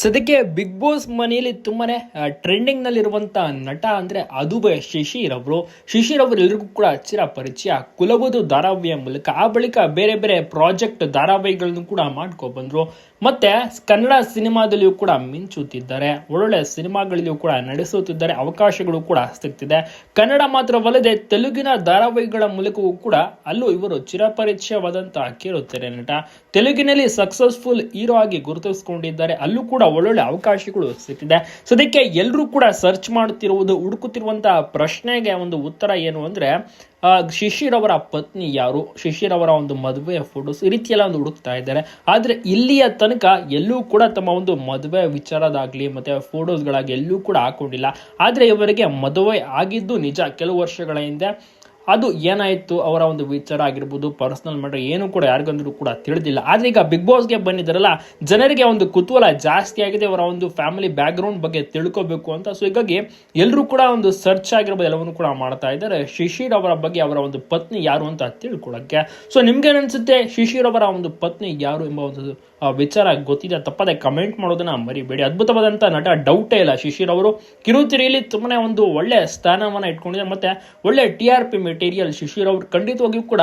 ಸದ್ಯಕ್ಕೆ big boss ಮನೆಯಲ್ಲಿ ತುಂಬಾನೇ ಟ್ರೆಂಡಿಂಗ್ ನಲ್ಲಿರುವಂತ ನಟ ಅಂದ್ರೆ ಅದುಬೆ ಶಿಶಿರ್ ಅವರು. ಶಿಶಿರ್ ಅವರು ಎಲ್ರಿಗೂ ಕೂಡ ಚಿರ ಪರಿಚಯ. ಕುಲಬದು ಧಾರಾವಾಹಿಯ ಮೂಲಕ, ಆ ಬಳಿಕ ಬೇರೆ ಬೇರೆ ಪ್ರಾಜೆಕ್ಟ್ ಧಾರಾವಾಹಿಗಳನ್ನು ಕೂಡ ಮಾಡ್ಕೊ ಬಂದ್ರು. ಮತ್ತೆ ಕನ್ನಡ ಸಿನಿಮಾದಲ್ಲಿಯೂ ಕೂಡ ಮಿಂಚುತ್ತಿದ್ದಾರೆ. ಒಳ್ಳೊಳ್ಳೆ ಸಿನಿಮಾಗಳಲ್ಲಿಯೂ ಕೂಡ ನಡೆಸುತ್ತಿದ್ದಾರೆ. ಅವಕಾಶಗಳು ಕೂಡ ಸಿಗ್ತಿದೆ. ಕನ್ನಡ ಮಾತ್ರವಲ್ಲದೆ ತೆಲುಗಿನ ಧಾರಾವಾಹಿಗಳ ಮೂಲಕವೂ ಕೂಡ ಅಲ್ಲೂ ಇವರು ಚಿರಪರಿಚಯವಾದಂತಹ ಕೇಳುತ್ತಾರೆ ನಟ. ತೆಲುಗಿನಲ್ಲಿ ಸಕ್ಸಸ್ಫುಲ್ ಹೀರೋ ಆಗಿ ಗುರುತಿಸಿಕೊಂಡಿದ್ದಾರೆ. ಅಲ್ಲೂ ಕೂಡ ಒಳ್ಳೊಳ್ಳೆ ಅವಕಾಶಗಳು ಸಿಕ್ಕಿದೆ ಅದಕ್ಕೆ ಎಲ್ಲರೂ ಕೂಡ ಸರ್ಚ್ ಮಾಡುತ್ತಿರುವುದು ಹುಡುಕುತ್ತಿರುವಂತಹ ಪ್ರಶ್ನೆಗೆ ಒಂದು ಉತ್ತರ ಏನು ಅಂದ್ರೆ ಶಿಶಿರವರ ಪತ್ನಿ ಯಾರು? ಶಿಶಿರ್ ಅವರ ಒಂದು ಮದುವೆ ಫೋಟೋಸ್ ಈ ರೀತಿಯೆಲ್ಲ ಒಂದು ಹುಡುಕ್ತಾ ಇದ್ದಾರೆ. ಆದರೆ ಇಲ್ಲಿಯ ತನಕ ಎಲ್ಲೂ ಕೂಡ ತಮ್ಮ ಒಂದು ಮದುವೆ ವಿಚಾರದಾಗ್ಲಿ ಮತ್ತೆ ಫೋಟೋಸ್ಗಳಾಗಿ ಎಲ್ಲೂ ಕೂಡ ಹಾಕೊಂಡಿಲ್ಲ. ಆದರೆ ಇವರಿಗೆ ಮದುವೆ ಆಗಿದ್ದು ನಿಜ. ಕೆಲವು ವರ್ಷಗಳ ಹಿಂದೆ ಅದು ಏನಾಯಿತು ಅವರ ಒಂದು ವಿಚಾರ ಆಗಿರ್ಬೋದು ಪರ್ಸನಲ್ ಮ್ಯಾಟರ್ ಏನು ಕೂಡ ಯಾರಿಗಂದ್ರೂ ಕೂಡ ತಿಳಿದಿಲ್ಲ. ಆದ್ರೆ ಈಗ ಬಿಗ್ ಬಾಸ್ಗೆ ಬಂದಿದ್ದಾರಲ್ಲ, ಜನರಿಗೆ ಒಂದು ಕುತೂಹಲ ಜಾಸ್ತಿ ಆಗಿದೆ, ಅವರ ಒಂದು ಫ್ಯಾಮಿಲಿ ಬ್ಯಾಕ್ಗ್ರೌಂಡ್ ಬಗ್ಗೆ ತಿಳ್ಕೋಬೇಕು ಅಂತ. ಸೊ ಹೀಗಾಗಿ ಎಲ್ಲರೂ ಕೂಡ ಒಂದು ಸರ್ಚ್ ಆಗಿರ್ಬೋದು, ಎಲ್ಲವನ್ನು ಕೂಡ ಮಾಡ್ತಾ ಇದ್ದಾರೆ. ಶಿಶಿರ್ ಅವರ ಬಗ್ಗೆ ಅವರ ಒಂದು ಪತ್ನಿ ಯಾರು ಅಂತ ತಿಳ್ಕೊಳ್ಳೋಕ್ಕೆ ಸೊ ನಿಮ್ಗೆ ಅನ್ಸುತ್ತೆ ಶಿಶಿರ್ ಅವರ ಒಂದು ಪತ್ನಿ ಯಾರು ಎಂಬ ಒಂದು ವಿಚಾರ ಗೊತ್ತಿದೆ. ತಪ್ಪದೆ ಕಮೆಂಟ್ ಮಾಡೋದನ್ನ ಮರಿಬೇಡಿ. ಅದ್ಭುತವಾದಂಥ ನಟ ಡೌಟೇ ಇಲ್ಲ ಶಿಶಿರ್ ಅವರು. ಕಿರುತೆರೆಯಲ್ಲಿ ತುಂಬಾನೇ ಒಂದು ಒಳ್ಳೆ ಸ್ಥಾನವನ್ನ ಇಟ್ಕೊಂಡಿದ್ದಾರೆ. ಮತ್ತೆ ಒಳ್ಳೆ T R P material Shishir ಅವ್ರು ಖಂಡಿತವಾಗಿಯೂ ಕೂಡ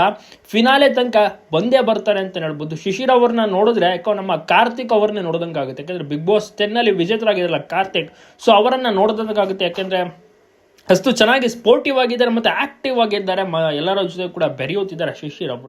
ಫಿನಾಲೆ ತನಕ ಬಂದೇ ಬರ್ತಾರೆ ಅಂತ ಹೇಳ್ಬೋದು. ಶಿಶಿರ್ ಅವ್ರನ್ನ ನೋಡಿದ್ರೆ, ಯಾಕೋ ನಮ್ಮ ಕಾರ್ತಿಕ್ ಅವ್ರನ್ನೇ ನೋಡೋದಂಗಾಗುತ್ತೆ ಯಾಕಂದ್ರೆ ಬಿಗ್ ಬಾಸ್ ಟೆನ್ನಲ್ಲಿ ವಿಜೇತರಾಗಿರಲ್ಲ ಕಾರ್ತಿಕ್. ಸೊ ಅವರನ್ನು ನೋಡೋದಂಗಾಗುತ್ತೆ. ಯಾಕೆಂದರೆ ಅಷ್ಟು ಚೆನ್ನಾಗಿ ಸ್ಪೋರ್ಟಿವ್ ಆಗಿದ್ದಾರೆ ಮತ್ತು ಆಕ್ಟಿವ್ ಆಗಿದ್ದಾರೆ. ಎಲ್ಲರ ಜೊತೆ ಕೂಡ ಬೆರೆಯುತ್ತಿದ್ದಾರೆ ಶಿಶಿರ್ ಅವರು.